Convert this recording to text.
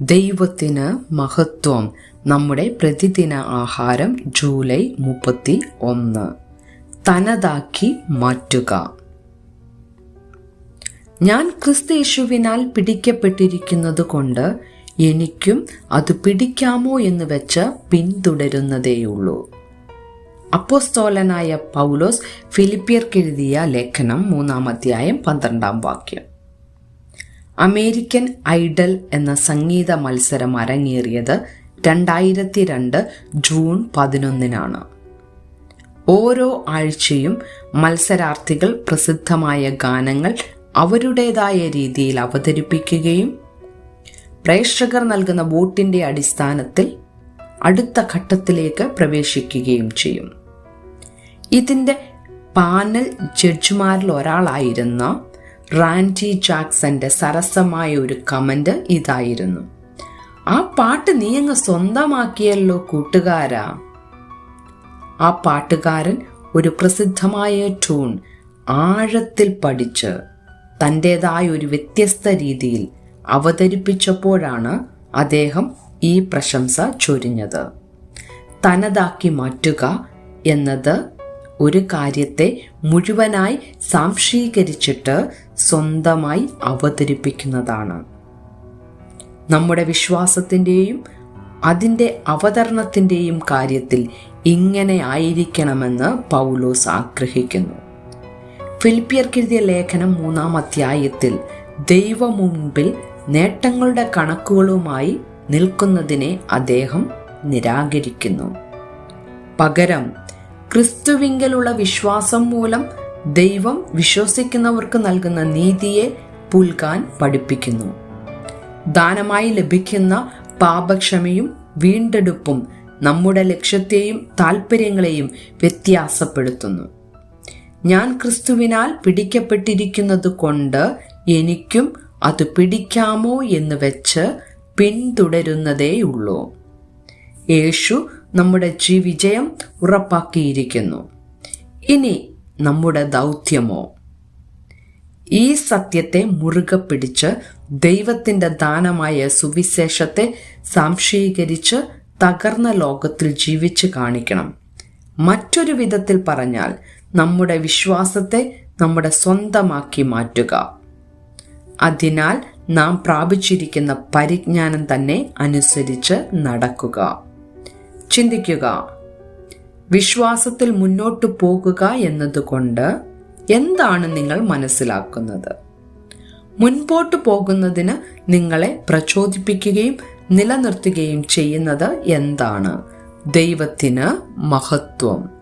ദൈവത്തിന് മഹത്വം. നമ്മുടെ പ്രതിദിന ആഹാരം ജൂലൈ മുപ്പത്തി ഒന്ന് തനതാക്കി മാറ്റുക. ഞാൻ ക്രിസ്തയേശുവിനാൽ പിടിക്കപ്പെട്ടിരിക്കുന്നത് കൊണ്ട് എനിക്കും അത് പിടിക്കാമോ എന്ന് വെച്ച് പിന്തുടരുന്നതേയുള്ളൂ. അപ്പോസ്തോലനായ പൗലോസ് ഫിലിപ്പിയർക്കെഴുതിയ ലേഖനം മൂന്നാം അധ്യായം പന്ത്രണ്ടാം വാക്യം. അമേരിക്കൻ ഐഡൽ എന്ന സംഗീത മത്സരം അരങ്ങേറിയത് രണ്ടായിരത്തി രണ്ട് ജൂൺ പതിനൊന്നിനാണ്. ഓരോ ആഴ്ചയും മത്സരാർത്ഥികൾ പ്രസിദ്ധമായ ഗാനങ്ങൾ അവരുടേതായ രീതിയിൽ അവതരിപ്പിക്കുകയും പ്രേക്ഷകർ നൽകുന്ന വോട്ടിന്റെ അടിസ്ഥാനത്തിൽ അടുത്ത ഘട്ടത്തിലേക്ക് പ്രവേശിക്കുകയും ചെയ്യും. ഇതിന്റെ പാനൽ ജഡ്ജിമാരിൽ ഒരാളായിരുന്ന റാൻഡി ജാക്സന്റെ സരസമായ ഒരു കമന്റ് ഇതായിരുന്നു. ആ പാട്ട് നീ അങ്ങ് സ്വന്തമാക്കിയല്ലോ കൂട്ടുകാരാ. ആ പാട്ടുകാരൻ ഒരു പ്രസിദ്ധമായ ട്യൂൺ ആഴത്തിൽ പഠിച്ച് തന്റെതായ ഒരു വ്യത്യസ്ത രീതിയിൽ അവതരിപ്പിച്ചപ്പോഴാണ് അദ്ദേഹം ഈ പ്രശംസ ചൊരിഞ്ഞത്. തനതാക്കി മാറ്റുക എന്നത് ഒരു കാര്യത്തെ മുഴുവനായി സാംശീകരിച്ചിട്ട് സ്വന്തമായി അവതരിപ്പിക്കുന്നതാണ്. നമ്മുടെ വിശ്വാസത്തിന്റെയും അതിന്റെ അവതരണത്തിന്റെയും കാര്യത്തിൽ ഇങ്ങനെ ആയിരിക്കണമെന്ന് പൗലോസ് ആഗ്രഹിക്കുന്നു. ഫിലിപ്പിയർക്കെഴുതിയ ലേഖനം മൂന്നാം അധ്യായത്തിൽ ദൈവം മുൻപിൽ നേട്ടങ്ങളുടെ കണക്കുകളുമായി നിൽക്കുന്നതിനെ അദ്ദേഹം നിരാകരിക്കുന്നു. പകരം ക്രിസ്തുവിങ്കലുള്ള വിശ്വാസം മൂലം ദൈവം വിശ്വസിക്കുന്നവർക്ക് നൽകുന്ന നീതിയെ പുൽകാൻ പഠിപ്പിക്കുന്നു. ദാനമായി ലഭിക്കുന്ന പാപക്ഷമയും വീണ്ടെടുപ്പും നമ്മുടെ ലക്ഷ്യത്തെയും താല്പര്യങ്ങളെയും വ്യത്യാസപ്പെടുത്തുന്നു. ഞാൻ ക്രിസ്തുവിനാൽ പിടിക്കപ്പെട്ടിരിക്കുന്നത് കൊണ്ട് എനിക്കും അത് പിടിക്കാമോ എന്ന് വെച്ച് പിന്തുടരുന്നതേയുള്ളൂ. യേശു നമ്മുടെ ജീവിജയം ഉറപ്പാക്കിയിരിക്കുന്നു. ഇനി നമ്മുടെ ദൗത്യമോ? ഈ സത്യത്തെ മുറുകെ പിടിച്ച് ദൈവത്തിന്റെ ദാനമായ സുവിശേഷത്തെ സാംശീകരിച്ച് തകർന്ന ലോകത്തിൽ ജീവിച്ച് കാണിക്കണം. മറ്റൊരു വിധത്തിൽ പറഞ്ഞാൽ നമ്മുടെ വിശ്വാസത്തെ നമ്മുടെ സ്വന്തമാക്കി മാറ്റുക. അതിനാൽ നാം പ്രാപിച്ചിരിക്കുന്ന പരിജ്ഞാനം തന്നെ അനുസരിച്ച് നടക്കുക. ചിന്തിക്കുക. വിശ്വാസത്തിൽ മുന്നോട്ടു പോകുക എന്നതുകൊണ്ട് എന്താണ് നിങ്ങൾ മനസ്സിലാക്കുന്നത്? മുൻപോട്ട് പോകുന്നതിന് നിങ്ങളെ പ്രചോദിപ്പിക്കുകയും നിലനിർത്തുകയും ചെയ്യുന്നത് എന്താണ്? ദൈവത്തിന് മഹത്വം.